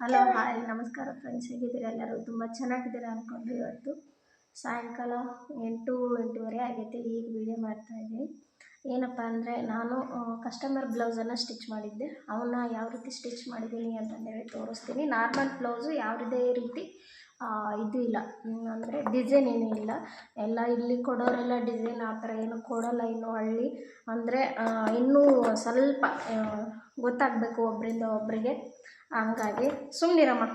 Hello, hi, ನಮಸ್ಕಾರ friends ಹೇಗಿದ್ದೀರಾ? ಎಲ್ಲರೂ ತುಂಬ ಚೆನ್ನಾಗಿದ್ದೀರಾ ಅಂದ್ಕೊಂಡು ಇವತ್ತು. ಸಾಯಂಕಾಲ ಎಂಟು, ಎಂಟೂವರೆ ಆಗೈತೆ ಈಗ ವೀಡಿಯೋ ಮಾಡ್ತಾಯಿದ್ದೀನಿ ಏನಪ್ಪ ಅಂದರೆ, ನಾನು ಕಸ್ಟಮರ್ ಬ್ಲೌಸನ್ನು ಸ್ಟಿಚ್ ಮಾಡಿದ್ದೆ. ಅವನ್ನ ಯಾವ ರೀತಿ ಸ್ಟಿಚ್ ಮಾಡಿದ್ದೀನಿ ಅಂತಂದೇಳಿ ತೋರಿಸ್ತೀನಿ. ನಾರ್ಮಲ್ ಬ್ಲೌಸು ಯಾವುದೇ ರೀತಿ ಇದು ಇಲ್ಲ. ಅಂದರೆ ಡಿಸೈನ್ ಏನೂ ಇಲ್ಲ. ಎಲ್ಲ ಇಲ್ಲಿ ಕೊಡೋರೆಲ್ಲ ಡಿಸೈನ್ ಆ ಥರ ಏನು ಕೊಡೋಲ್ಲ. ಇನ್ನು ಹಳ್ಳಿ ಅಂದರೆ ಇನ್ನೂ ಸ್ವಲ್ಪ ಗೊತ್ತಾಗಬೇಕು ಒಬ್ಬರಿಂದ ಒಬ್ಬರಿಗೆ ಹಂಗಾಗಿ ಸುಮ್ಮನಿರಮ್ಮ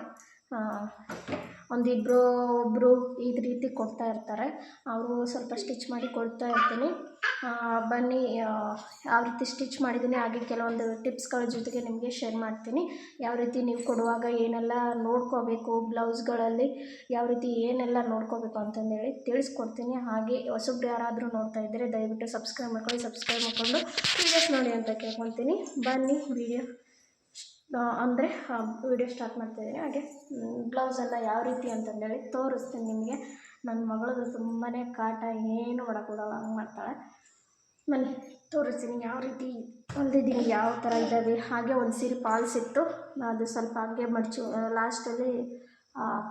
ಒಂದಿಬ್ಬರು ಒಬ್ಬರು ಈ ರೀತಿ ಕೊಡ್ತಾ ಇರ್ತಾರೆ. ಅವರು ಸ್ವಲ್ಪ ಸ್ಟಿಚ್ ಮಾಡಿ ಕೊಡ್ತಾ ಇರ್ತೀನಿ. ಬನ್ನಿ ಯಾವ ರೀತಿ ಸ್ಟಿಚ್ ಮಾಡಿದ್ದೀನಿ, ಹಾಗೆ ಕೆಲವೊಂದು ಟಿಪ್ಸ್ಗಳ ಜೊತೆಗೆ ನಿಮಗೆ ಶೇರ್ ಮಾಡ್ತೀನಿ. ಯಾವ ರೀತಿ ನೀವು ಕೊಡುವಾಗ ಏನೆಲ್ಲ ನೋಡ್ಕೋಬೇಕು, ಬ್ಲೌಸ್ಗಳಲ್ಲಿ ಯಾವ ರೀತಿ ಏನೆಲ್ಲ ನೋಡ್ಕೋಬೇಕು ಅಂತಂದೇಳಿ ತಿಳಿಸ್ಕೊಡ್ತೀನಿ. ಹಾಗೆ ಹೊಸಬ್ರು ಯಾರಾದರೂ ನೋಡ್ತಾ ಇದ್ದರೆ ದಯವಿಟ್ಟು ಸಬ್ಸ್ಕ್ರೈಬ್ ಮಾಡ್ಕೊಳ್ಳಿ, ಸಬ್ಸ್ಕ್ರೈಬ್ ಮಾಡಿಕೊಂಡು ವೀಡಿಯೋಸ್ ನೋಡಿ ಅಂತ ಕೇಳ್ಕೊತೀನಿ ಬನ್ನಿ ವೀಡಿಯೋ ಅಂದರೆ ವಿಡಿಯೋ ಸ್ಟಾರ್ಟ್ ಮಾಡ್ತಾಯಿದ್ದೀನಿ ಹಾಗೆ ಬ್ಲೌಸೆಲ್ಲ ಯಾವ ರೀತಿ ಅಂತಂದೇಳಿ ತೋರಿಸ್ತೀನಿ ನಿಮಗೆ. ನನ್ನ ಮಗಳದು ತುಂಬಾ ಕಾಟ, ಏನು ಮಾಡೋಕ್ಕೊಡಲ್ಲ ಹಂಗೆ ಮಾಡ್ತಾಳೆ. ಬನ್ನಿ, ತೋರಿಸ್ತೀನಿ ಯಾವ ರೀತಿ ಹೊಂದಿದ್ದೀನಿ ಯಾವ ಥರ ಇದ್ದಾವೆ ಹಾಗೆ ಒಂದು ಸೀರೆ ಪಾಲ್ಸ್ ಇತ್ತು. ಅದು ಸ್ವಲ್ಪ ಹಾಗೆ ಮಡಚಿ ಲಾಸ್ಟಲ್ಲಿ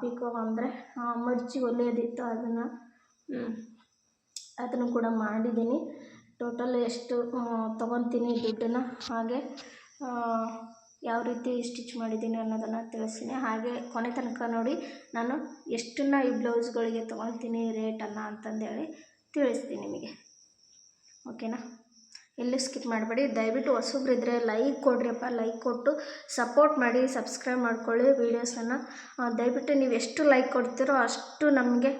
ಪಿಕೋ ಅಂದರೆ ಮಡಚಿ ಹೊಲಿಯೋದಿತ್ತು ಅದನ್ನು ಅದನ್ನು ಕೂಡ ಮಾಡಿದ್ದೀನಿ. ಟೋಟಲ್ ಎಷ್ಟು ತೊಗೊತೀನಿ ದುಡ್ಡನ್ನು. ಹಾಗೆ ಯಾವ ರೀತಿ ಸ್ಟಿಚ್ ಮಾಡಿದ್ದೀನಿ ಅನ್ನೋದನ್ನು ತಿಳಿಸ್ತೀನಿ. ಹಾಗೆ ಕೊನೆ ತನಕ ನೋಡಿ ನಾನು ಎಷ್ಟನ್ನು ಈ ಬ್ಲೌಸ್ಗಳಿಗೆ ತೊಗೊಳ್ತೀನಿ ರೇಟನ್ನು ಅಂತಂದೇಳಿ ತಿಳಿಸ್ತೀನಿ ನಿಮಗೆ. ಓಕೆನಾ? ಎಲ್ಲೂ ಸ್ಕಿಪ್ ಮಾಡಬೇಡಿ. ದಯವಿಟ್ಟು ಹೊಸಬ್ರು ಇದ್ದರೆ ಲೈಕ್ ಕೊಡ್ರಿಯಪ್ಪ ಲೈಕ್ ಕೊಟ್ಟು ಸಪೋರ್ಟ್ ಮಾಡಿ, ಸಬ್ಸ್ಕ್ರೈಬ್ ಮಾಡ್ಕೊಳ್ಳಿ ವೀಡಿಯೋಸನ್ನು. ದಯವಿಟ್ಟು ನೀವು ಎಷ್ಟು ಲೈಕ್ ಕೊಡ್ತೀರೋ ಅಷ್ಟು ನಮಗೆ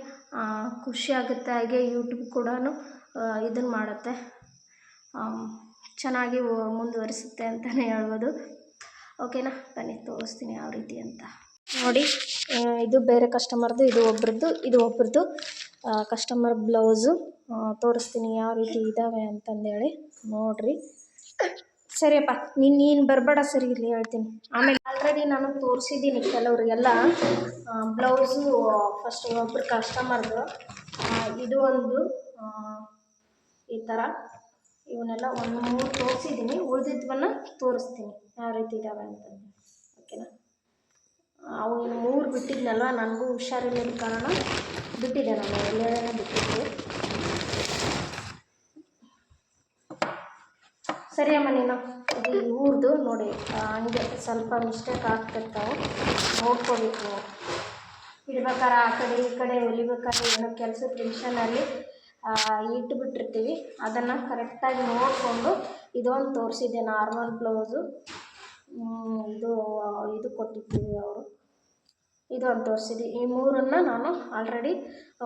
ಖುಷಿ ಆಗುತ್ತೆ. ಹಾಗೆ ಯೂಟ್ಯೂಬ್ ಕೂಡ ಇದನ್ನು ಮಾಡುತ್ತೆ. ಚೆನ್ನಾಗಿ ಮುಂದುವರಿಸುತ್ತೆ ಅಂತಲೇ ಹೇಳ್ಬೋದು. ಓಕೆನಾ? ಬನ್ನಿ, ತೋರಿಸ್ತೀನಿ ಯಾವ ರೀತಿ ಅಂತ. ನೋಡಿ ಇದು ಬೇರೆ ಕಸ್ಟಮರ್ದು ಇದು ಒಬ್ರದ್ದು ಇದು ಒಬ್ರದ್ದು ಕಸ್ಟಮರ್ ಬ್ಲೌಸು ತೋರಿಸ್ತೀನಿ ಯಾವ ರೀತಿ ಇದ್ದಾವೆ ಅಂತಂದೇಳಿ. ನೋಡ್ರಿ. ಸರಿಯಪ್ಪ, ನೀನು ನೀನು ಬರಬೇಡ ಸರಿ, ಇಲ್ಲಿ ಹೇಳ್ತೀನಿ. ಆಮೇಲೆ ಆಲ್ರೆಡಿ ನಾನು ತೋರಿಸಿದ್ದೀನಿ ಕೆಲವರಿಗೆಲ್ಲ ಬ್ಲೌಸು ಫಸ್ಟ್ ಒಬ್ರು ಕಸ್ಟಮರ್ದು ಇದು ಒಂದು ಈ ಥರ ಇವನ್ನೆಲ್ಲ ಒಂದು ಮೂರು ತೋರಿಸಿದ್ದೀನಿ ಉಳಿದಿದ್ವನ್ನು ತೋರಿಸ್ತೀನಿ. ಯಾವ ರೀತಿ ಇದ್ದಾವೆ ಅಂತಂದು ಓಕೆನಾ? ಅವು ಮೂರು ಬಿಟ್ಟಿದ್ನಲ್ವ? ನನಗೂ ಹುಷಾರಿಲ್ಲದ ಕಾರಣ ಬಿಟ್ಟಿದ್ದೆ ನಾನು. ಎಲ್ಲೇನೇ ಬಿಟ್ಟಿದ್ದೆ. ಸರಿ ಅಮ್ಮ, ನೀನು ಇದು ಊರ್ದು ನೋಡಿ. ಹಂಗೆ ಸ್ವಲ್ಪ ಮಿಸ್ಟೇಕ್ ಆಗ್ತಿರ್ತಾವೆ. ನೋಡ್ಕೋಬೇಕು. ಇಡ್ಬೇಕಾರೆ ಆ ಕಡೆ ಈ ಕಡೆ ಹೊಲಿಬೇಕಾದ್ರೆ ಏನೋ ಕೆಲಸ ಟೆನ್ಷನಲ್ಲಿ ಇಟ್ಬಿಟ್ಟಿರ್ತೀವಿ. ಅದನ್ನು ಕರೆಕ್ಟಾಗಿ ನೋಡಿಕೊಂಡು ಇದೊಂದು ತೋರಿಸಿದ್ದೆ ನಾರ್ಮಲ್ ಬ್ಲೌಸು ಇದು ಇದು ಕೊಟ್ಟಿದ್ದೀವಿ ಅವರು. ಇದು ಅಂತ ತೋರಿಸಿದ್ವಿ ಈ ಮೂರನ್ನು ನಾನು ಆಲ್ರೆಡಿ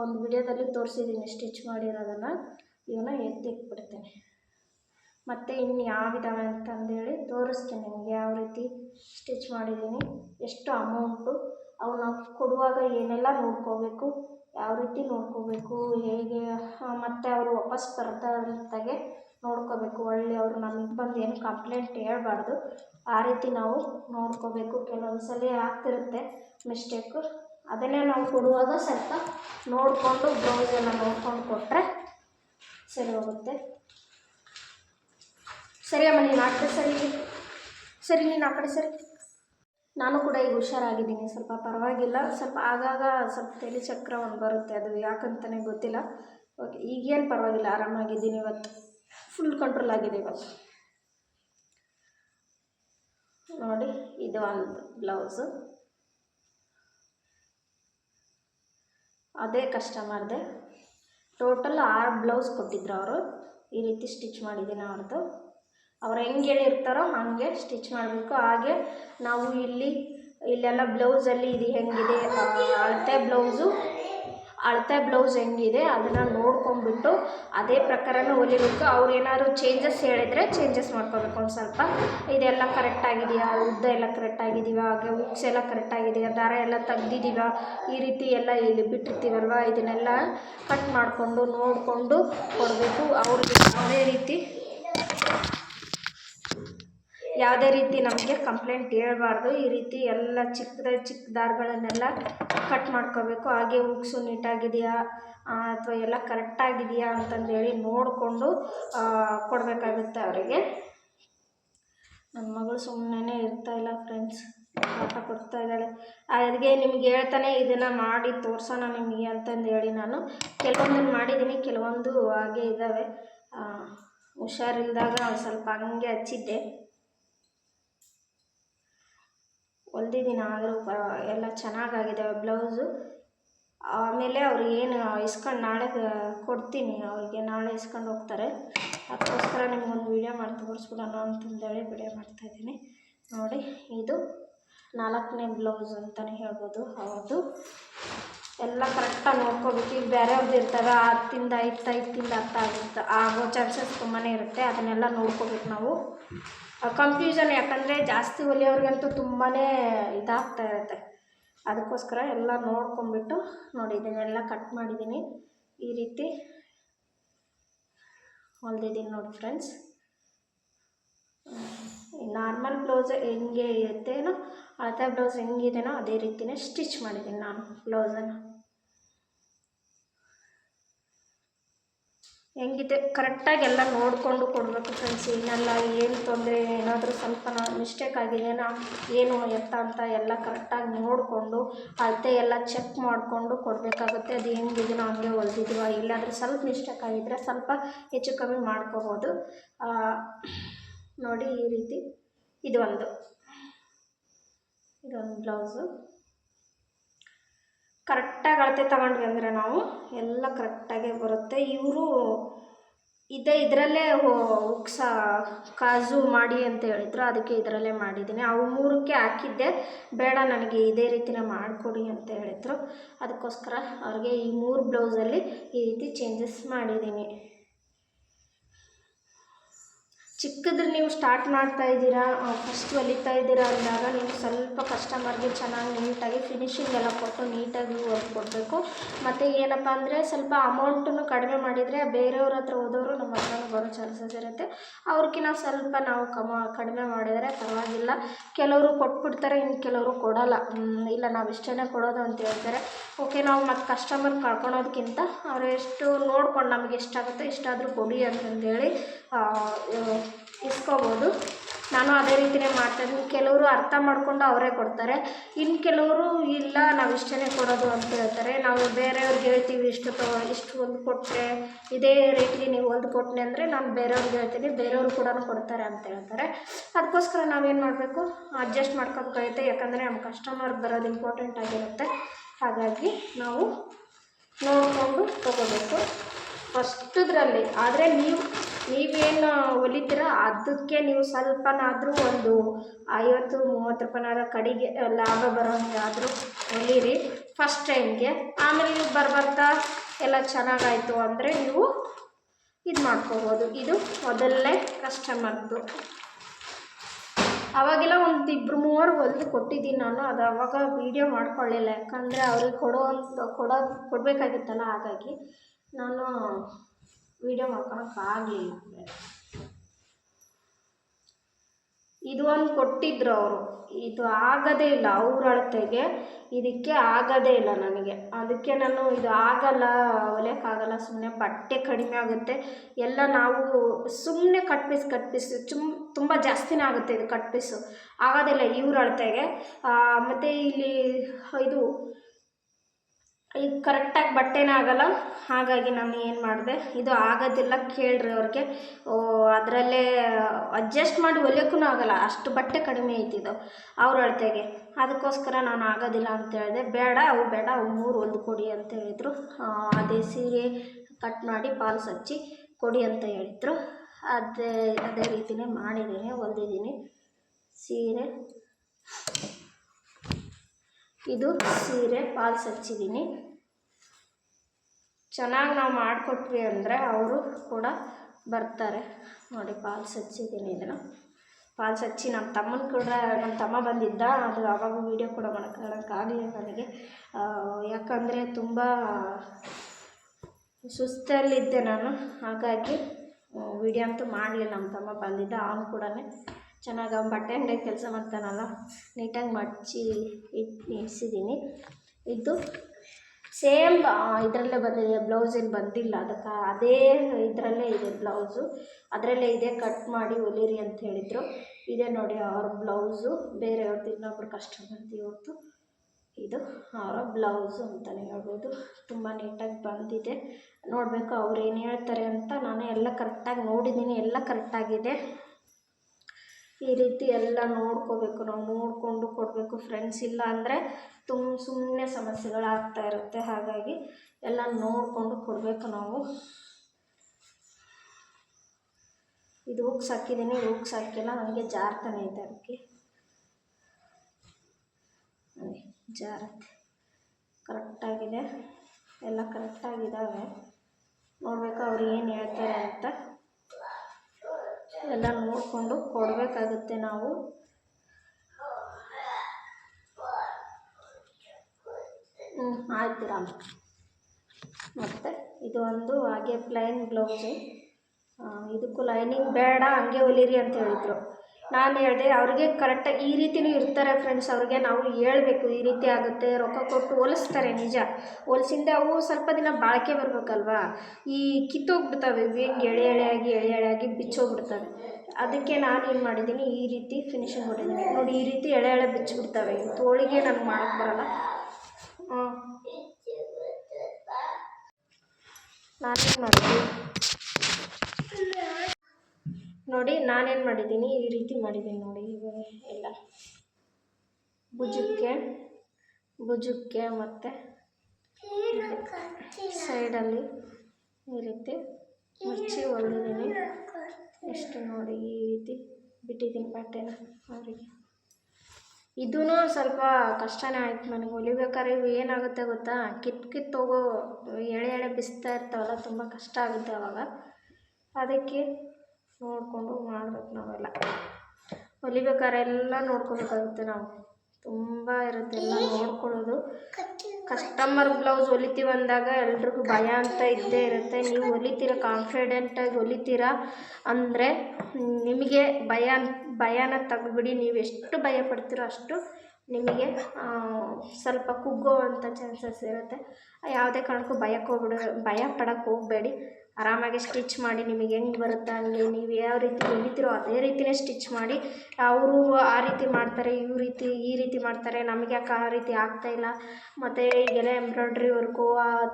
ಒಂದು ವಿಡಿಯೋದಲ್ಲಿ ತೋರಿಸಿದ್ದೀನಿ ಸ್ಟಿಚ್ ಮಾಡಿರೋದನ್ನು. ಇವನ್ನ ಎತ್ತಿಟ್ಬಿಡ್ತೀನಿ ಮತ್ತು ಇನ್ನು ಯಾವಿದಾವೆ ಅಂತಂದೇಳಿ ತೋರಿಸ್ತೀನಿ ನಿಮಗೆ ಯಾವ ರೀತಿ ಸ್ಟಿಚ್ ಮಾಡಿದ್ದೀನಿ ಎಷ್ಟು ಅಮೌಂಟು ಅವು ಕೊಡುವಾಗ ಏನೆಲ್ಲ ನೋಡ್ಕೋಬೇಕು, ಯಾವ ರೀತಿ ನೋಡ್ಕೋಬೇಕು, ಹೇಗೆ ಮತ್ತು ಮತ್ತೆ ಅವರು ವಾಪಸ್ ಬರ್ತಾರೆ ನೋಡ್ಕೋಬೇಕು. ಒಳ್ಳೆ ಅವರು ನಮಗೆ ಬಂದು ಏನು ಕಂಪ್ಲೇಂಟ್ ಹೇಳ್ಬಾರ್ದು. ಆ ರೀತಿ ನಾವು ನೋಡ್ಕೋಬೇಕು. ಕೆಲವೊಂದು ಸಲ ಆಗ್ತಿರುತ್ತೆ ಮಿಸ್ಟೇಕು. ಅದನ್ನೇ ನಾವು ಕೊಡುವಾಗ ಸ್ವಲ್ಪ ನೋಡಿಕೊಂಡು ಬ್ಲೌಸನ್ನು ನೋಡ್ಕೊಂಡು ಕೊಟ್ಟರೆ ಸರಿ ಹೋಗುತ್ತೆ. ಸರಿ ಅಮ್ಮ, ನೀನು ಆ ಕಡೆ ಸರಿ. ಸರಿ, ನೀನು ಆ ಕಡೆ ಸರಿ. ನಾನು ಕೂಡ ಈಗ ಹುಷಾರಾಗಿದ್ದೀನಿ. ಸ್ವಲ್ಪ ಪರವಾಗಿಲ್ಲ. ಸ್ವಲ್ಪ ಆಗಾಗ ಸ್ವಲ್ಪ ತಲೆ ಚಕ್ರ ಒಂದು ಬರುತ್ತೆ. ಅದು ಯಾಕಂತಲೇ ಗೊತ್ತಿಲ್ಲ. ಓಕೆ, ಈಗೇನು ಪರವಾಗಿಲ್ಲ. ಆರಾಮಾಗಿದ್ದೀನಿ ಇವತ್ತು. ಫುಲ್ ಕಂಟ್ರೋಲ್ ಆಗಿದೆ ಇವತ್ತು. ನೋಡಿ, ಇದು ಒಂದು ಬ್ಲೌಸು. ಅದೇ ಕಸ್ಟಮರ್ದೆ. ಟೋಟಲ್ ಆರು ಬ್ಲೌಸ್ ಕೊಟ್ಟಿದ್ರು ಅವರು. ಈ ರೀತಿ ಸ್ಟಿಚ್ ಮಾಡಿದ್ದೀನಿ ಅವ್ರದ್ದು. ಅವ್ರು ಹೆಂಗೆ ಹೇಳಿರ್ತಾರೋ ಹಾಗೆ ಸ್ಟಿಚ್ ಮಾಡಬೇಕು. ಹಾಗೆ ನಾವು ಇಲ್ಲಿ, ಇಲ್ಲೆಲ್ಲ ಬ್ಲೌಸಲ್ಲಿ ಇದು ಹೆಂಗಿದೆ ಅಳತೆ ಬ್ಲೌಸು ಅಳತೆ ಬ್ಲೌಸ್ ಹೆಂಗಿದೆ ಅದನ್ನು ನೋಡ್ಕೊಂಡ್ಬಿಟ್ಟು ಅದೇ ಪ್ರಕಾರನೂ ಹೊಲಿಬೇಕು. ಅವ್ರು ಏನಾದ್ರು ಚೇಂಜಸ್ ಹೇಳಿದರೆ ಚೇಂಜಸ್ ಮಾಡ್ಕೋಬೇಕು. ಒಂದು ಸ್ವಲ್ಪ ಇದೆಲ್ಲ ಕರೆಕ್ಟ್ ಆಗಿದೆಯಾ? ಉದ್ದ ಎಲ್ಲ ಕರೆಕ್ಟ್ ಆಗಿದೆಯಾ? ಹಾಗೆ ಹುಕ್ಸ್ ಎಲ್ಲ ಕರೆಕ್ಟ್ ಆಗಿದೆಯಾ? ದಾರ ಎಲ್ಲ ತೆಗ್ದಿದ್ದೀವಾ ಈ ರೀತಿ ಎಲ್ಲ ಇಲ್ಲಿ ಬಿಟ್ಟಿರ್ತೀವಲ್ವ? ಇದನ್ನೆಲ್ಲ ಕಟ್ ಮಾಡಿಕೊಂಡು ನೋಡಿಕೊಂಡು ಕೊಡಬೇಕು. ಅವ್ರಿಗೆ ಯಾವುದೇ ರೀತಿ ಯಾವುದೇ ರೀತಿ ನಮಗೆ ಕಂಪ್ಲೇಂಟ್ ಹೇಳ್ಬಾರ್ದು, ಈ ರೀತಿ ಎಲ್ಲ ಚಿಕ್ಕದ ಚಿಕ್ಕ ದಾರಗಳನ್ನೆಲ್ಲ ಕಟ್ ಮಾಡ್ಕೋಬೇಕು. ಹಾಗೆ ಉಕ್ಸು ನೀಟಾಗಿದೆಯಾ ಅಥವಾ ಎಲ್ಲ ಕರೆಕ್ಟಾಗಿದೆಯಾ ಅಂತಂದೇಳಿ ನೋಡಿಕೊಂಡು ಕೊಡಬೇಕಾಗುತ್ತೆ ಅವರಿಗೆ. ನನ್ನ ಮಗಳು ಸುಮ್ಮನೆ ಇಲ್ಲ ಫ್ರೆಂಡ್ಸ್ ಪಾಠ ಕೊಡ್ತಾ ಇದ್ದಾಳೆ. ಅದಕ್ಕೆ ನಿಮ್ಗೆ ಹೇಳ್ತಾನೆ ಇದನ್ನು ಮಾಡಿ ತೋರಿಸೋಣ ನಿಮಗೆ ಅಂತಂದು ಹೇಳಿ ನಾನು. ಕೆಲವೊಂದನ್ನು ಮಾಡಿದ್ದೀನಿ, ಕೆಲವೊಂದು ಹಾಗೆ ಇದ್ದಾವೆ. ಹುಷಾರಿಲ್ದಾಗ ಸ್ವಲ್ಪ ಹಂಗೆ ಹಚ್ಚಿದ್ದೆ. ಹೊಲ್ದಿದ್ದೀನಿ ಆದರೂ ಎಲ್ಲ ಚೆನ್ನಾಗಾಗಿದೆ ಬ್ಲೌಸು. ಆಮೇಲೆ ಅವ್ರು ಏನು ಇಸ್ಕೊಂಡು ನಾಳೆ ಕೊಡ್ತೀನಿ ಅವ್ರಿಗೆ ನಾಳೆ ಇಸ್ಕೊಂಡು ಹೋಗ್ತಾರೆ. ಅದಕ್ಕೋಸ್ಕರ ನಿಮಗೊಂದು ವೀಡಿಯೋ ಮಾಡಿ ತೋರಿಸ್ಬಿಡೋಣ ಅಂತಂದೇಳಿ ಮಾಡ್ತಾ ಮಾಡ್ತಾಯಿದ್ದೀನಿ ನೋಡಿ, ಇದು ನಾಲ್ಕನೇ ಬ್ಲೌಸ್ ಅಂತಲೇ ಹೇಳ್ಬೋದು. ಹೌದು. ಎಲ್ಲ ಕರೆಕ್ಟಾಗಿ ನೋಡ್ಕೋಬೇಕು. ಈಗ ಬೇರೆಯವ್ರದ್ದು ಇರ್ತವೆ ಹತ್ತಿಂದ ಐದು ಐದಿಂದ ಹತ್ತು ಆಗುತ್ತೆ ಆಗೋ ಚಾನ್ಸಸ್ ತುಂಬಾ ಇರುತ್ತೆ. ಅದನ್ನೆಲ್ಲ ನೋಡ್ಕೋಬೇಕು ನಾವು. ಕನ್ಫ್ಯೂಷನ್ ಯಾಕಂದರೆ ಜಾಸ್ತಿ ಹೊಲಿಯೋರಿಗಂತೂ ತುಂಬಾ ಇದಾಗ್ತಾ ಇರುತ್ತೆ. ಅದಕ್ಕೋಸ್ಕರ ಎಲ್ಲ ನೋಡ್ಕೊಂಬಿಟ್ಟು ನೋಡಿ, ಇದನ್ನೆಲ್ಲ ಕಟ್ ಮಾಡಿದ್ದೀನಿ. ಈ ರೀತಿ ಹೊಲ್ದಿದ್ದೀನಿ ನೋಡಿ ಫ್ರೆಂಡ್ಸ್ ನಾರ್ಮಲ್ ಬ್ಲೌಸ್ ಹೆಂಗೆ ಇರುತ್ತೇನೋ ಅಳತೆ ಬ್ಲೌಸ್ ಹೆಂಗಿದೆನೋ ಅದೇ ರೀತಿನೇ ಸ್ಟಿಚ್ ಮಾಡಿದ್ದೀನಿ ನಾನು ಬ್ಲೌಸನ್ನು ಹೆಂಗಿದೆ? ಕರೆಕ್ಟಾಗಿ ಎಲ್ಲ ನೋಡಿಕೊಂಡು ಕೊಡಬೇಕು ಫ್ರೆಂಡ್ಸ್ ಏನೆಲ್ಲ ಏನು ತೊಂದರೆ, ಏನಾದರೂ ಸ್ವಲ್ಪ ಮಿಸ್ಟೇಕ್ ಆಗಿದೆಯಾ ಏನು ಎತ್ತ ಅಂತ ಎಲ್ಲ ಕರೆಕ್ಟಾಗಿ ನೋಡಿಕೊಂಡು ಅಳತೆ ಎಲ್ಲ ಚೆಕ್ ಮಾಡಿಕೊಂಡು ಕೊಡಬೇಕಾಗುತ್ತೆ. ಅದು ಹೆಂಗಿದೆಯೋ ಹಂಗೆ ಹೊಲ್ದಿದ್ದೀವ ಇಲ್ಲಾಂದರೆ ಸ್ವಲ್ಪ ಮಿಸ್ಟೇಕ್ ಆಗಿದ್ದರೆ ಸ್ವಲ್ಪ ಹೆಚ್ಚು ಕಮ್ಮಿ ಮಾಡ್ಕೋಬೋದು. ನೋಡಿ ಈ ರೀತಿ ಇದು ಒಂದು. ಇದೊಂದು ಬ್ಲೌಸು. ಕರೆಕ್ಟಾಗಿ ಅಳತೆ ತಗೊಂಡ್ವಿ ಅಂದರೆ ನಾವು ಎಲ್ಲ ಕರೆಕ್ಟಾಗೇ ಬರುತ್ತೆ. ಇವರು ಇದೇ ಇದರಲ್ಲೇ ಉಕ್ಸ, ಕಾಜು ಮಾಡಿ ಅಂತ ಹೇಳಿದ್ರು. ಅದಕ್ಕೆ ಇದರಲ್ಲೇ ಮಾಡಿದ್ದೀನಿ. ಅವು ಮೂರಕ್ಕೆ ಹಾಕಿದ್ದೆ. ಬೇಡ ನನಗೆ ಇದೇ ರೀತಿನೇ ಮಾಡಿಕೊಡಿ ಅಂತ ಹೇಳಿದ್ರು. ಅದಕ್ಕೋಸ್ಕರ ಅವ್ರಿಗೆ ಈ ಮೂರು ಬ್ಲೌಸಲ್ಲಿ ಈ ರೀತಿ ಚೇಂಜಸ್ ಮಾಡಿದ್ದೀನಿ. ಚಿಕ್ಕದ್ರ ನೀವು ಸ್ಟಾರ್ಟ್ ಮಾಡ್ತಾ ಇದ್ದೀರಾ ಫಸ್ಟ್ ಹೊಲಿತಾ ಇದ್ದೀರಾ ಅಂದಾಗ ನೀವು ಸ್ವಲ್ಪ ಕಸ್ಟಮರ್ಗೆ ಚೆನ್ನಾಗಿ ನೀಟಾಗಿ ಫಿನಿಶಿಂಗ್ ಎಲ್ಲ ಕೊಟ್ಟು ನೀಟಾಗಿ ವರ್ಕ್ ಕೊಡಬೇಕು. ಮತ್ತು ಏನಪ್ಪ ಅಂದರೆ ಸ್ವಲ್ಪ ಅಮೌಂಟನ್ನು ಕಡಿಮೆ ಮಾಡಿದರೆ ಬೇರೆಯವ್ರ ಹತ್ರ ಹೋದವರು ನಮ್ಮ ಹತ್ರನೂ ಬರೋ ಚಾನ್ಸಸ್ ಇರುತ್ತೆ. ಅವ್ರಿಗಿನ್ನ ಸ್ವಲ್ಪ ನಾವು ಕಮ, ಕಡಿಮೆ ಮಾಡಿದರೆ ಪರವಾಗಿಲ್ಲ. ಕೆಲವರು ಕೊಟ್ಬಿಡ್ತಾರೆ, ಇನ್ನು ಕೆಲವರು ಕೊಡೋಲ್ಲ. ಇಲ್ಲ ನಾವು ಇಷ್ಟೇ ಕೊಡೋದು ಅಂತ ಹೇಳ್ತಾರೆ. ಓಕೆ ನಾವು ಮತ್ತು ಕಸ್ಟಮರ್ ಕಳ್ಕೊಳೋದಕ್ಕಿಂತ ಅವ್ರು ಎಷ್ಟು ನೋಡ್ಕೊಂಡು ನಮಗೆ ಎಷ್ಟಾಗುತ್ತೋ ಇಷ್ಟಾದರೂ ಕೊಡಿ ಅಂತಂದೇಳಿ ಇಸ್ಕೋಬೋದು. ನಾನು ಅದೇ ರೀತಿನೇ ಮಾಡ್ತಾಯಿದ್ದೀನಿ ಕೆಲವರು ಅರ್ಥ ಮಾಡಿಕೊಂಡು ಅವರೇ ಕೊಡ್ತಾರೆ. ಇನ್ನು ಕೆಲವರು ಇಲ್ಲ, ನಾವು ಇಷ್ಟೇ ಕೊಡೋದು ಅಂತ ಹೇಳ್ತಾರೆ. ನಾವು ಬೇರೆಯವ್ರಿಗೆ ಹೇಳ್ತೀವಿ, ಇಷ್ಟು ತಗೋ ಇಷ್ಟು ಒಂದು ಕೊಟ್ಟರೆ ಇದೇ ರೇಟ್ಗೆ ನೀವು ಒಂದು ಕೊಟ್ಟನೆ ಅಂದರೆ ನಾನು ಬೇರೆಯವ್ರಿಗೆ ಹೇಳ್ತೀನಿ. ಬೇರೆಯವ್ರು ಕೂಡ ಕೊಡ್ತಾರೆ ಅಂತ ಹೇಳ್ತಾರೆ. ಅದಕ್ಕೋಸ್ಕರ ನಾವೇನು ಮಾಡಬೇಕು? ಅಡ್ಜಸ್ಟ್ ಮಾಡ್ಕೋಬೇಕಾಗುತ್ತೆ ಯಾಕಂದರೆ ನಮ್ಮ ಕಸ್ಟಮರ್ ಬರೋದು ಇಂಪಾರ್ಟೆಂಟ್ ಆಗಿರುತ್ತೆ. ಹಾಗಾಗಿ ನಾವು ನೋಡಿಕೊಂಡು ತೊಗೋಬೇಕು. ಫಸ್ಟದ್ರಲ್ಲಿ ಆದರೆ ನೀವು ನೀವೇನು ಹೊಲಿತೀರ ಅದಕ್ಕೆ ನೀವು ಸ್ವಲ್ಪನಾದರೂ ಒಂದು ಐವತ್ತು, ಮೂವತ್ತು ರೂಪಾಯಿನಾರ ಕಡೆಗೆ ಲಾಭ ಬರೋಂಗಾದರೂ ಹೊಲೀರಿ ಫಸ್ಟ್ ಟೈಮ್ಗೆ ಆಮೇಲೆ ನೀವು ಬರ್ಬರ್ತಾ? ಎಲ್ಲ ಚೆನ್ನಾಗಾಯಿತು ಅಂದರೆ ನೀವು ಇದು ಮಾಡ್ಕೋಬೋದು. ಇದು ಮೊದಲನೇ ಕಸ್ಟಮರ್ದು ಅವಾಗೆಲ್ಲ ಒಂದು ಇಬ್ಬರು ಮೂವರು ಹೊಲಿದು ಕೊಟ್ಟಿದ್ದೀನಿ ನಾನು. ಅದು ಅವಾಗ ವೀಡಿಯೋ ಮಾಡ್ಕೊಳ್ಳಿಲ್ಲ. ಯಾಕಂದರೆ ಅವ್ರಿಗೆ ಕೊಡೋ ಕೊಡೋ, ಕೊಡಬೇಕಾಗಿತ್ತಲ್ಲ, ಹಾಗಾಗಿ ನಾನು ವೀಡಿಯೋ ಮಾಡ್ಕೊಳಕ್ಕಾಗಲಿಲ್ಲ ಇದು ಒಂದು ಕೊಟ್ಟಿದ್ರು ಅವರು. ಇದು ಆಗೋದೇ ಇಲ್ಲ, ಅವ್ರ ಅಳತೆಗೆ ಇದಕ್ಕೆ ಆಗೋದೇ ಇಲ್ಲ ನನಗೆ. ಅದಕ್ಕೆ ನಾನು ಇದು ಆಗಲ್ಲ, ಹೊಲಿಯೋಕ್ಕಾಗಲ್ಲ ಸುಮ್ಮನೆ ಬಟ್ಟೆ ಕಡಿಮೆ ಆಗುತ್ತೆ. ಎಲ್ಲ ನಾವು ಸುಮ್ಮನೆ ಕಟ್ ಪೀಸ್ ಕಟ್ ಪೀಸ್, ಚುಮ್ ತುಂಬ ಜಾಸ್ತಿನೇ ಆಗುತ್ತೆ ಇದು ಕಟ್ ಪೀಸು. ಆಗೋದಿಲ್ಲ ಇವ್ರ ಅಳತೆಗೆ. ಮತ್ತು ಇಲ್ಲಿ ಇದು ಈಗ ಕರೆಕ್ಟಾಗಿ ಬಟ್ಟೆನೇ ಆಗಲ್ಲ. ಹಾಗಾಗಿ ನಾನು ಏನು ಮಾಡಿದೆ, ಇದು ಆಗೋದಿಲ್ಲ ಕೇಳ್ರಿ ಅವ್ರಿಗೆ. ಓ, ಅದರಲ್ಲೇ ಅಡ್ಜಸ್ಟ್ ಮಾಡಿ ಹೊಲಿಯೋಕ್ಕೂ ಆಗಲ್ಲ, ಅಷ್ಟು ಬಟ್ಟೆ ಕಡಿಮೆ ಐತಿ ಇದು ಅವ್ರ ಅಳತೆಗೆ. ಅದಕ್ಕೋಸ್ಕರ ನಾನು ಆಗೋದಿಲ್ಲ ಅಂತ ಹೇಳಿದೆ. ಬೇಡ, ಅವು ಬೇಡ, ಅವು ಮೂರು ಹೊಲ್ದು ಕೊಡಿ ಅಂತ ಹೇಳಿದರು. ಅದೇ ಸೀರೆ ಕಟ್ ಮಾಡಿ ಪಾಲ್ಸ್ ಹಚ್ಚಿ ಕೊಡಿ ಅಂತ ಹೇಳಿದ್ರು. ಅದೇ ಅದೇ ರೀತಿನೇ ಮಾಡಿದ್ದೀನಿ, ಹೊಲ್ದಿದ್ದೀನಿ. ಸೀರೆ. ಇದು ಸೀರೆ ಫಾಲ್ಸ್ ಹಚ್ಚಿದ್ದೀನಿ ಚೆನ್ನಾಗಿ ನಾವು ಮಾಡಿಕೊಟ್ವಿ ಅಂದರೆ ಅವರು ಕೂಡ ಬರ್ತಾರೆ. ನೋಡಿ ಫಾಲ್ಸ್ ಹಚ್ಚಿದ್ದೀನಿ ಇದನ್ನು. ಫಾಲ್ಸ್ ಹಚ್ಚಿ ನಮ್ಮ ತಮ್ಮನ ಕೂಡ ನಮ್ಮ ತಮ್ಮ ಬಂದಿದ್ದ, ಅದು ಅವಾಗ ವೀಡಿಯೋ ಕೂಡ ಮಾಡೋಕ್ಕಾಗಲಿಲ್ಲ ನನಗೆ. ಯಾಕಂದರೆ ತುಂಬ ಸುಸ್ತಲ್ಲಿದ್ದೆ ನಾನು. ಹಾಗಾಗಿ ವೀಡಿಯೋ ಅಂತೂ ಮಾಡಲಿಲ್ಲ. ನಮ್ಮ ತಮ್ಮ ಬಂದಿದ್ದ, ಅವನು ಕೂಡ ಚೆನ್ನಾಗಿ ಅವ್ನು ಬಟ್ಟೆ ಅಂಗಡಿ ಕೆಲಸ ಮಾಡ್ತಾನಲ್ಲ, ನೀಟಾಗಿ ಮಡಚಿ ಇಟ್ಟು ಇಡ್ಸಿದ್ದೀನಿ ಇದು ಸೇಮ್ ಇದರಲ್ಲೇ ಬಂದಿದೆ, ಬ್ಲೌಸ್ ಬಂದಿಲ್ಲ ಅದಕ್ಕೆ, ಅದೇ ಇದರಲ್ಲೇ ಇದೆ ಬ್ಲೌಸು. ಅದರಲ್ಲೇ ಇದೆ, ಕಟ್ ಮಾಡಿ ಹೊಲಿರಿ ಅಂತ ಹೇಳಿದರು. ಇದೆ ನೋಡಿ ಅವ್ರ ಬ್ಲೌಸು ಬೇರೆಯವ್ರದ್ದು ಇನ್ನೊಬ್ರು ಕಸ್ಟಮರ್ದು ಇವತ್ತು ಇದು ಅವರ ಬ್ಲೌಸು ಅಂತಲೇ ಹೇಳ್ಬೋದು. ತುಂಬ ನೀಟಾಗಿ ಬಂದಿದೆ. ನೋಡಬೇಕು ಅವ್ರು ಏನು ಹೇಳ್ತಾರೆ ಅಂತ ನಾನು ಎಲ್ಲ ಕರೆಕ್ಟಾಗಿ ನೋಡಿದ್ದೀನಿ ಎಲ್ಲ ಕರೆಕ್ಟಾಗಿದೆ ಈ ರೀತಿ ಎಲ್ಲ ನೋಡ್ಕೋಬೇಕು, ನಾವು ನೋಡಿಕೊಂಡು ಕೊಡಬೇಕು. ಫ್ರೆಂಡ್ಸ್ ಇಲ್ಲ ಅಂದರೆ ತುಂಬ ಸುಮ್ಮನೆ ಸಮಸ್ಯೆಗಳಾಗ್ತಾ ಇರುತ್ತೆ. ಹಾಗಾಗಿ ಎಲ್ಲ ನೋಡಿಕೊಂಡು ಕೊಡಬೇಕು ನಾವು. ಇದು ಹುಕ್ಸ್ ಹಾಕಿದ್ದೀನಿ ಹುಕ್ಸ್ ಹಾಕಿಲ್ಲ ನನಗೆ ಜಾರ್ತಾನೆ ಇದೆ ಅದಕ್ಕೆ. ಜಾರತ್ತೆ. ಕರೆಕ್ಟಾಗಿದೆ. ಎಲ್ಲ ಕರೆಕ್ಟಾಗಿದ್ದಾವೆ. ನೋಡಬೇಕು ಅವ್ರು ಏನು ಹೇಳ್ತಾರೆ ಅಂತ. ಎಲ್ಲ ನೋಡಿಕೊಂಡು ಕೊಡಬೇಕಾಗುತ್ತೆ ನಾವು. ಹ್ಞೂ ಆಯ್ತು ರಾಮ್. ಮತ್ತು ಇದು ಒಂದು ಹಾಗೆ ಪ್ಲೈನ್ ಬ್ಲೌಸು ಇದಕ್ಕೂ ಲೈನಿಂಗ್ ಬೇಡ, ಹಂಗೆ ಹೊಲಿರಿ ಅಂತ ಹೇಳಿದರು. ನಾನು ಹೇಳಿದೆ, ಅವ್ರಿಗೆ ಕರೆಕ್ಟಾಗಿ ಈ ರೀತಿಯೂ ಇರ್ತಾರೆ ಫ್ರೆಂಡ್ಸ್ ಅವ್ರಿಗೆ ನಾವು ಹೇಳಬೇಕು, ಈ ರೀತಿ ಆಗುತ್ತೆ, ರೊಕ್ಕ ಕೊಟ್ಟು ಹೋಲಿಸ್ತಾರೆ ನಿಜ. ಹೊಲ್ಸಿಂದೆ ಅವು ಸ್ವಲ್ಪ ದಿನ ಬಾಳಿಕೆ ಬರಬೇಕಲ್ವಾ? ಈ ಕಿತ್ತೋಗ್ಬಿಡ್ತವೆ, ಹೆಂಗೆ ಎಳೆ ಎಳೆಯಾಗಿ ಎಳೆ ಎಳೆಯಾಗಿ ಬಿಚ್ಚೋಗ್ಬಿಡ್ತವೆ. ಅದಕ್ಕೆ ನಾನು ಏನು ಮಾಡಿದ್ದೀನಿ, ಈ ರೀತಿ ಫಿನಿಶಿಂಗ್ ಕೊಟ್ಟಿದ್ದೀನಿ. ನೋಡಿ, ಈ ರೀತಿ ಎಳೆ ಎಳೆ ಬಿಚ್ಚಿಬಿಡ್ತವೆ ತೋಳಿಗೆ ನಾನು ಮಾಡೋಕ್ಕೆ ಬರಲ್ಲ. ನಾನೇನು ಮಾಡಿದ್ದೀನಿ ನೋಡಿ ನಾನೇನು ಮಾಡಿದ್ದೀನಿ? ಈ ರೀತಿ ಮಾಡಿದ್ದೀನಿ ನೋಡಿ ಇವಾಗ ಎಲ್ಲ. ಭುಜಕ್ಕೆ ಭುಜಕ್ಕೆ ಮತ್ತು ಸೈಡಲ್ಲಿ ಈ ರೀತಿ ಮುಚ್ಚಿ ಹೊಲಿದ್ದೀನಿ ಎಷ್ಟು ನೋಡಿ ಈ ರೀತಿ ಬಿಟ್ಟಿದ್ದೀನಿ ಬಟ್ಟೆನ ಅವರಿಗೆ. ಇದೂ ಸ್ವಲ್ಪ ಕಷ್ಟನೇ ಆಯ್ತು ನನಗೆ. ಹೊಲಿಬೇಕಾದ್ರೆ ಇವು ಏನಾಗುತ್ತೆ ಗೊತ್ತಾ? ಕಿತ್ತು ಹೋಗೋ ಎಳೆ ಎಳೆ ಬಿಸ್ತಾ ಇರ್ತಾವಲ್ಲ, ತುಂಬ ಕಷ್ಟ ಆಗುತ್ತೆ ಅವಾಗ. ಅದಕ್ಕೆ ನೋಡಿಕೊಂಡು ಮಾಡ್ಬೇಕು ನಾವೆಲ್ಲ. ಹೊಲಿಬೇಕಾದ್ರೆ ಎಲ್ಲ ನೋಡ್ಕೋಬೇಕಾಗುತ್ತೆ ನಾವು. ತುಂಬ ಇರುತ್ತೆ ಎಲ್ಲ ನೋಡ್ಕೊಳ್ಳೋದು. ಕಸ್ಟಮರ್ ಬ್ಲೌಸ್ ಹೊಲಿತೀವಿ ಅಂದಾಗ ಎಲ್ರಿಗೂ ಭಯ ಅಂತ ಇದ್ದೇ ಇರುತ್ತೆ. ನೀವು ಹೊಲಿತೀರ ಕಾನ್ಫಿಡೆಂಟಾಗಿ ಹೊಲಿತೀರ ಅಂದರೆ ನಿಮಗೆ ಭಯ ಭಯನ ತೆಗ್ದುಬಿಡಿ. ನೀವು ಎಷ್ಟು ಭಯ ಪಡ್ತೀರೋ ಅಷ್ಟು ನಿಮಗೆ ಸ್ವಲ್ಪ ಕುಗ್ಗೋ ಅಂಥ ಚಾನ್ಸಸ್ ಇರುತ್ತೆ. ಯಾವುದೇ ಕಾರಣಕ್ಕೂ ಭಯಕ್ಕೆ ಹೋಗ್ಬಿಡ, ಭಯ ಪಡಕ್ಕೆ ಹೋಗಬೇಡಿ. ಆರಾಮಾಗಿ ಸ್ಟಿಚ್ ಮಾಡಿ ನಿಮಗೆ ಹೆಂಗೆ ಬರುತ್ತೆ, ಹಂಗೆ ನೀವು ಯಾವ ರೀತಿ ಹೊಲಿತೀರೋ ಅದೇ ರೀತಿಯೇ ಸ್ಟಿಚ್ ಮಾಡಿ. ಅವರು ಆ ರೀತಿ ಮಾಡ್ತಾರೆ ಈ ರೀತಿ ಈ ರೀತಿ ಮಾಡ್ತಾರೆ, ನಮಗೆ ಯಾಕೆ ಆ ರೀತಿ ಆಗ್ತಾಯಿಲ್ಲ ಮತ್ತು ಈಗೆಲ್ಲ ಎಂಬ್ರಾಯ್ಡ್ರಿ ವರ್ಕು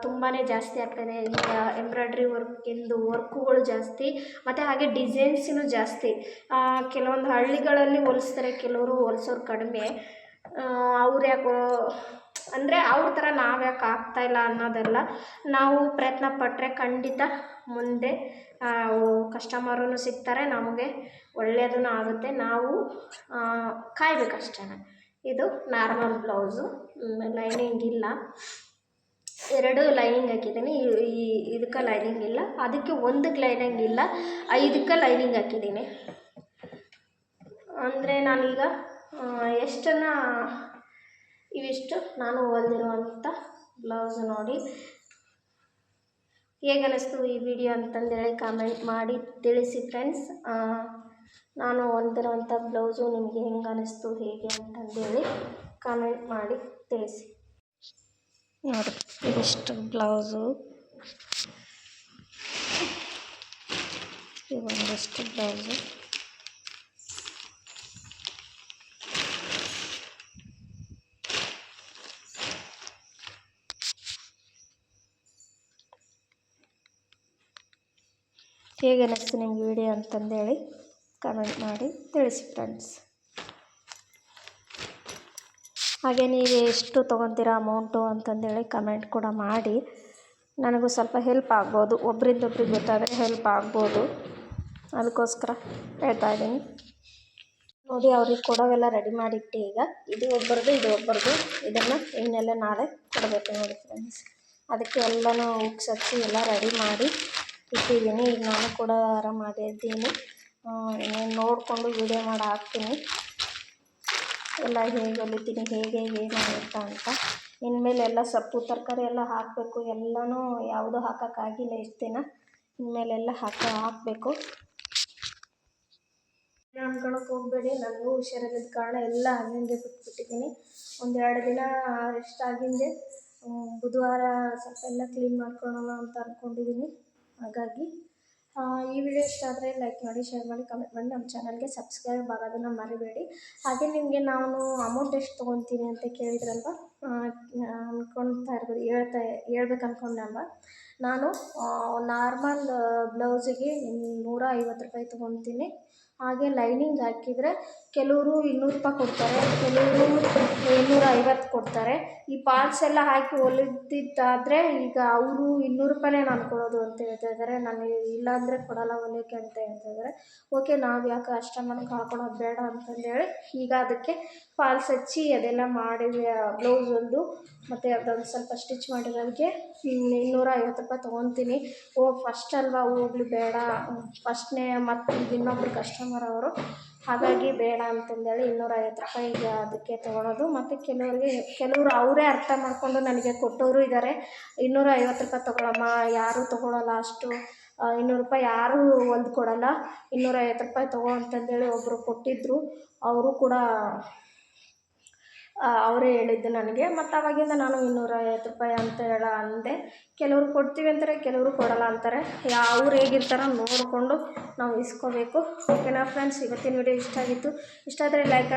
ತುಂಬಾ ಜಾಸ್ತಿ ಆಗ್ತಾಯಿದೆ ಈಗ ಎಂಬ್ರಾಯ್ಡ್ರಿ ವರ್ಕಿಂದು ವರ್ಕುಗಳು ಜಾಸ್ತಿ, ಮತ್ತು ಹಾಗೆ ಡಿಸೈನ್ಸಿನೂ ಜಾಸ್ತಿ. ಕೆಲವೊಂದು ಹಳ್ಳಿಗಳಲ್ಲಿ ಹೊಲಿಸ್ತಾರೆ, ಕೆಲವರು ಹೊಲ್ಸೋರು ಕಡಿಮೆ. ಅವ್ರು ಯಾಕೋ ಅಂದರೆ ಅವ್ರ ಥರ ನಾವು ಯಾಕೆ ಇಲ್ಲ ಅನ್ನೋದಲ್ಲ ನಾವು ಪ್ರಯತ್ನ ಪಟ್ಟರೆ ಖಂಡಿತ ಮುಂದೆ ಕಸ್ಟಮರೂ ಸಿಗ್ತಾರೆ, ನಮಗೆ ಒಳ್ಳೆಯದೂ ಆಗುತ್ತೆ. ನಾವು ಕಾಯಬೇಕಷ್ಟೇ. ಇದು ನಾರ್ಮಲ್ ಬ್ಲೌಸು ಲೈನಿಂಗ್ ಇಲ್ಲ. ಎರಡು ಲೈನಿಂಗ್ ಹಾಕಿದ್ದೀನಿ. ಈ ಇದಕ್ಕೆ ಲೈನಿಂಗ್ ಇಲ್ಲ. ಅದಕ್ಕೆ ಒಂದಕ್ಕೆ ಲೈನಿಂಗ್ ಇಲ್ಲ. ಐದಕ್ಕೆ ಲೈನಿಂಗ್ ಹಾಕಿದ್ದೀನಿ. ಅಂದರೆ ನಾನೀಗ ಎಷ್ಟನ್ನು ಇವಿಷ್ಟು. ನಾನು ಹೊಲ್ದಿರುವಂಥ ಬ್ಲೌಸ್ ನೋಡಿ. ಹೇಗೆ ಅನಿಸ್ತು ಈ ವಿಡಿಯೋ ಅಂತಂದೇಳಿ ಕಾಮೆಂಟ್ ಮಾಡಿ ತಿಳಿಸಿ ಫ್ರೆಂಡ್ಸ್ ನಾನು ಹೊಂದಿರುವಂಥ ಬ್ಲೌಸು ನಿಮಗೆ ಹೆಂಗೆ ಅನ್ನಿಸ್ತು ಹೇಗೆ ಅಂತಂದೇಳಿ ಕಾಮೆಂಟ್ ಮಾಡಿ ತಿಳಿಸಿ. ನೋಡಿ ಇದಿಷ್ಟು ಬ್ಲೌಸು. ಇವೊಂದಿಷ್ಟು ಬ್ಲೌಸು. ಹೇಗೆ ಅನ್ನಿಸ್ತು ನಿಮ್ಗೆ ವಿಡಿಯೋ ಅಂತಂದೇಳಿ ಕಮೆಂಟ್ ಮಾಡಿ ತಿಳಿಸಿ ಫ್ರೆಂಡ್ಸ್ ಹಾಗೆ ನೀವು ಎಷ್ಟು ತೊಗೊತೀರಾ ಅಮೌಂಟು ಅಂತಂದೇಳಿ ಕಮೆಂಟ್ ಕೂಡ ಮಾಡಿ. ನನಗೂ ಸ್ವಲ್ಪ ಹೆಲ್ಪ್ ಆಗ್ಬೋದು. ಒಬ್ರಿಂದ ಒಬ್ರಿಗೆ ಗೊತ್ತಾದರೆ ಹೆಲ್ಪ್ ಆಗ್ಬೋದು. ಅದಕ್ಕೋಸ್ಕರ ಹೇಳ್ತಾ ಇದ್ದೀನಿ. ನೋಡಿ, ಅವ್ರಿಗೆ ಕೊಡೋವೆಲ್ಲ ರೆಡಿ ಮಾಡಿಟ್ಟು ಈಗ ಇದು ಒಬ್ಬರದು ಇದು ಒಬ್ಬರದು. ಇದನ್ನು ಇನ್ನೆಲ್ಲ ನಾಳೆ ಕೊಡಬೇಕು ನೋಡಿ ಫ್ರೆಂಡ್ಸ್ ಅದಕ್ಕೆ ಎಲ್ಲನೂ ಉಪ್ಸಿ ಎಲ್ಲ ರೆಡಿ ಮಾಡಿ ಇಟ್ಟಿದ್ದೀನಿ. ಈಗ ನಾನು ಕೂಡ ಆರಾಮ್ ಮಾಡಿದ್ದೀನಿ. ಇನ್ನೇನು ನೋಡಿಕೊಂಡು ವೀಡಿಯೋ ಮಾಡಿ ಹಾಕ್ತೀನಿ ಎಲ್ಲ ಹೇಗೆ ಹೊಲಿತೀನಿ, ಹೇಗೆ ಏನು ಅಂತ ಅಂತ. ಇನ್ಮೇಲೆ ಎಲ್ಲ ಸೊಪ್ಪು, ತರಕಾರಿ ಎಲ್ಲ ಹಾಕಬೇಕು. ಎಲ್ಲನೂ ಯಾವುದೂ ಹಾಕೋಕ್ಕಾಗಿಲ್ಲ ಇಷ್ಟು ದಿನ. ಇನ್ಮೇಲೆಲ್ಲ ಹಾಕಿ, ಹಾಕಬೇಕು. ಅನ್ಕೊಳಕ್ಕೆ ಹೋಗಬೇಡಿ. ನನಗೂ ಹುಷಾರಾಗಿದ್ದ ಕಾರಣ ಎಲ್ಲ ಹಂಗೆ ಬಿಟ್ಬಿಟ್ಟಿದ್ದೀನಿ. ಒಂದೆರಡು ದಿನ ರೆಸ್ಟ್ ಆಗಿಂದೆ ಬುಧವಾರ ಸ್ವಲ್ಪ ಎಲ್ಲ ಕ್ಲೀನ್ ಮಾಡ್ಕೊಳೋಣ ಅಂತ ಅಂದ್ಕೊಂಡಿದ್ದೀನಿ ಹಾಗಾಗಿ ಈ ವಿಡಿಯೋ ಇಷ್ಟ ಆದರೆ ಲೈಕ್ ಮಾಡಿ ಶೇರ್ ಮಾಡಿ ಕಮೆಂಟ್ ಮಾಡಿ ನಮ್ಮ ಚಾನಲ್ಗೆ ಸಬ್ಸ್ಕ್ರೈಬ್ ಆಗೋದನ್ನು ಮರಿಬೇಡಿ. ಹಾಗೆ ನಿಮಗೆ ನಾನು ಅಮೌಂಟ್ ಎಷ್ಟು ತೊಗೊತೀನಿ ಅಂತ ಕೇಳಿದ್ರಲ್ವ? ಅಂದ್ಕೊಳ್ತಾ ಇರ್ಬೋದು, ಹೇಳ್ತಾ, ಹೇಳ್ಬೇಕು ಅಂದ್ಕೊಂಡಲ್ವ ನಾನು ನಾರ್ಮಲ್ ಬ್ಲೌಸಿಗೆ ನೂರ ಐವತ್ತು ರೂಪಾಯಿ ತೊಗೊತೀನಿ. ಹಾಗೆ ಲೈನಿಂಗ್ ಹಾಕಿದರೆ ಕೆಲವರು ಇನ್ನೂರು ರೂಪಾಯಿ ಕೊಡ್ತಾರೆ, ಕೆಲವರು ಇನ್ನೂರ ಐವತ್ತು ಕೊಡ್ತಾರೆ. ಈ ಪಾರ್ಟ್ಸ್ ಎಲ್ಲ ಹಾಕಿ ಹೊಲಿದಿದ್ದಾದರೆ ಈಗ ಅವರು ಇನ್ನೂರು ರೂಪಾಯಿನೇ ನಾನು ಕೊಡೋದು ಅಂತ ಹೇಳ್ತಾ ಇದ್ದಾರೆ. ನಾನು ಇಲ್ಲ ಅಂದರೆ ಕೊಡಲ್ಲ ಹೊಲಿಯೋಕ್ಕೆ ಅಂತ ಹೇಳ್ತಾ ಇದ್ದಾರೆ. ಓಕೆ ನಾವು ಯಾಕೆ ಅಷ್ಟಮನ ಹಾಕೊಳೋದು ಬೇಡ ಅಂತಂದೇಳಿ ಈಗ ಅದಕ್ಕೆ ಫಾಲ್ಸ್ ಹಚ್ಚಿ ಅದೆಲ್ಲ ಮಾಡಿ ಬ್ಲೌಸ್ ಒಂದು ಮತ್ತು ಅದೊಂದು ಸ್ವಲ್ಪ ಸ್ಟಿಚ್ ಮಾಡಿರೋದಕ್ಕೆ ಇನ್ನೂರ ಐವತ್ತು ರೂಪಾಯಿ ತೊಗೊತೀನಿ. ಓ ಫಸ್ಟ್ ಅಲ್ವಾ? ಹೋಗ್ಲಿ, ಬೇಡ. ಫಸ್ಟ್ನೇ ಮತ್ತು ಇನ್ನೊಬ್ರು ಕಸ್ಟಮರ್ ಅವರು ಹಾಗಾಗಿ ಬೇಡ ಅಂತಂದೇಳಿ ಇನ್ನೂರ ಐವತ್ತು ರೂಪಾಯಿ ಈಗ ಅದಕ್ಕೆ ತೊಗೊಳೋದು. ಮತ್ತು ಕೆಲವರಿಗೆ ಕೆಲವರು ಅವರೇ ಅರ್ಥ ಮಾಡಿಕೊಂಡು ನನಗೆ ಕೊಟ್ಟವರು ಇದ್ದಾರೆ ಇನ್ನೂರ ಐವತ್ತು ರೂಪಾಯಿ ತೊಗೊಳಮ್ಮ, ಯಾರೂ ತೊಗೊಳಲ್ಲ ಅಷ್ಟು. ಇನ್ನೂರು ರೂಪಾಯಿ ಯಾರೂ ಹೊಲ್ದು ಕೊಡಲ್ಲ. ಇನ್ನೂರ ಐವತ್ತು ರೂಪಾಯಿ ತೊಗೋ ಅಂತಂದೇಳಿ ಒಬ್ಬರು ಕೊಟ್ಟಿದ್ದರು ಅವರು ಕೂಡ ಅವರೇ ಹೇಳಿದ್ದು ನನಗೆ. ಮತ್ತು ಅವಾಗಿಂದ ನಾನು ಇನ್ನೂರ ಐವತ್ತು ರೂಪಾಯಿ ಅಂತ ಹೇಳ ಅಂದೆ. ಕೆಲವರು ಕೊಡ್ತೀವಿ ಅಂತಾರೆ, ಕೆಲವರು ಕೊಡಲ್ಲ ಅಂತಾರೆ. ಯಾ, ಅವ್ರು ಹೇಗಿರ್ತಾರೋ ನೋಡಿಕೊಂಡು ನಾವು ಇಸ್ಕೋಬೇಕು. ಓಕೆನಾ ಫ್ರೆಂಡ್ಸ್ ಇವತ್ತಿನ ವಿಡಿಯೋ ಇಷ್ಟ ಆಗಿತ್ತು. ಇಷ್ಟ ಆದರೆ ಲೈಕ್